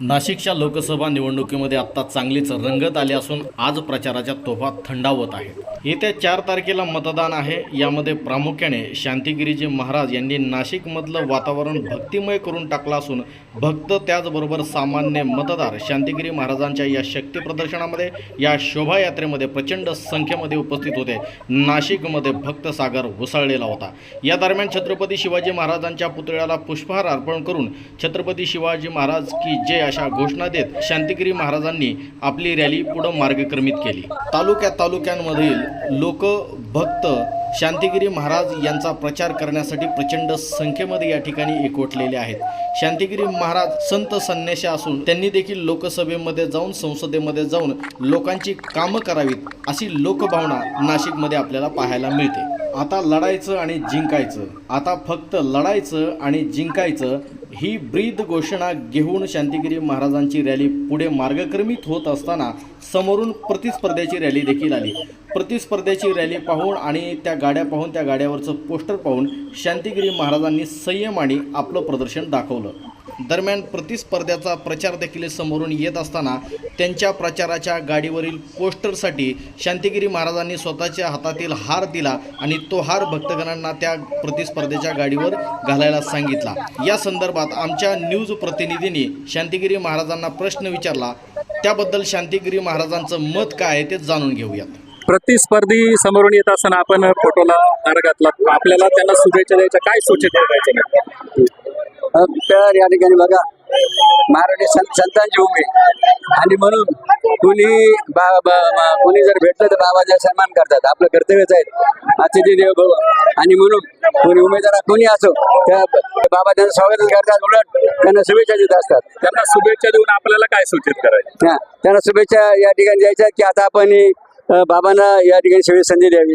नाशिकच्या लोकसभा निवडणुकीमध्ये आत्ता चांगलीच रंगत आली असून आज प्रचाराच्या तोफा थंडावत आहेत. येत्या चार तारखेला मतदान आहे. यामध्ये प्रामुख्याने शांतिगिरीजी महाराज यांनी नाशिकमधलं वातावरण भक्तिमय करून टाकलं असून भक्त त्याचबरोबर सामान्य मतदार शांतिगिरी महाराजांच्या या शक्ती प्रदर्शनामध्ये या शोभायात्रेमध्ये प्रचंड संख्येमध्ये उपस्थित होते. नाशिकमध्ये भक्तसागर उसळलेला होता. या दरम्यान छत्रपती शिवाजी महाराजांच्या पुतळ्याला पुष्पहार अर्पण करून छत्रपती शिवाजी महाराज की जय अशा घोषणा देत शांतिगिरी महाराजांनी आपली रॅली पुढं मार्गक्रमित केली. तालुक्या तालुक्यांमधील लोक भक्त शांतिगिरी महाराज यांचा प्रचार करण्यासाठी प्रचंड संख्येमध्ये या ठिकाणी एकवटलेले आहेत. शांतिगिरी महाराज संत संन्याशी असून त्यांनी देखील लोकसभेमध्ये जाऊन संसदेमध्ये जाऊन लोकांची कामं करावीत अशी लोकभावना नाशिकमध्ये आपल्याला पाहायला मिळते. आता लढायचं आणि जिंकायचं. आता फक्त लढायचं आणि जिंकायचं ही ब्रीद घोषणा घेऊन शांतिगिरी महाराजांची रॅली पुढे मार्गक्रमित होत असताना समोरून प्रतिस्पर्ध्याची रॅली देखील आली. प्रतिस्पर्ध्याची रॅली पाहून आणि त्या गाड्या पाहून त्या गाड्यावरचं पोस्टर पाहून शांतिगिरी महाराजांनी संयम आणि आपलं प्रदर्शन दाखवलं. दरम्यान प्रतिस्पर्ध्याचा प्रचार देखील समोरून येत असताना त्यांच्या प्रचाराच्या गाडीवरील पोस्टरसाठी शांतिगिरी महाराजांनी स्वतःच्या हातातील हार दिला आणि तो हार भक्तगणांना त्या प्रतिस्पर्धेच्या गाडीवर घालायला सांगितला. या संदर्भात आमच्या न्यूज प्रतिनिधींनी शांतिगिरी महाराजांना प्रश्न विचारला. त्याबद्दल शांतिगिरी महाराजांचं मत काय आहे ते जाणून घेऊयात. प्रतिस्पर्धी समोरून येत असताना आपण फोटोला हार घातला. आपल्याला त्यांना शुभेच्छा द्यायच्या काय सूचित तर या ठिकाणी बघा. मराठी संत संतांची उमे आणि म्हणून कुणी बा कुणी जर भेटलं तर बाबाचा सन्मान करतात. आपलं कर्तव्यच आहे. अतिथी देव भव आणि म्हणून कोणी उमेदवार कोणी असो त्या बाबा त्यांचं स्वागत करतात उलट त्यांना शुभेच्छा देत असतात. त्यांना शुभेच्छा देऊन आपल्याला काय सूचित करायचं? हा, त्यांना शुभेच्छा या ठिकाणी द्यायच्या की आता आपण बाबांना या ठिकाणी सेवेची संधी द्यावी.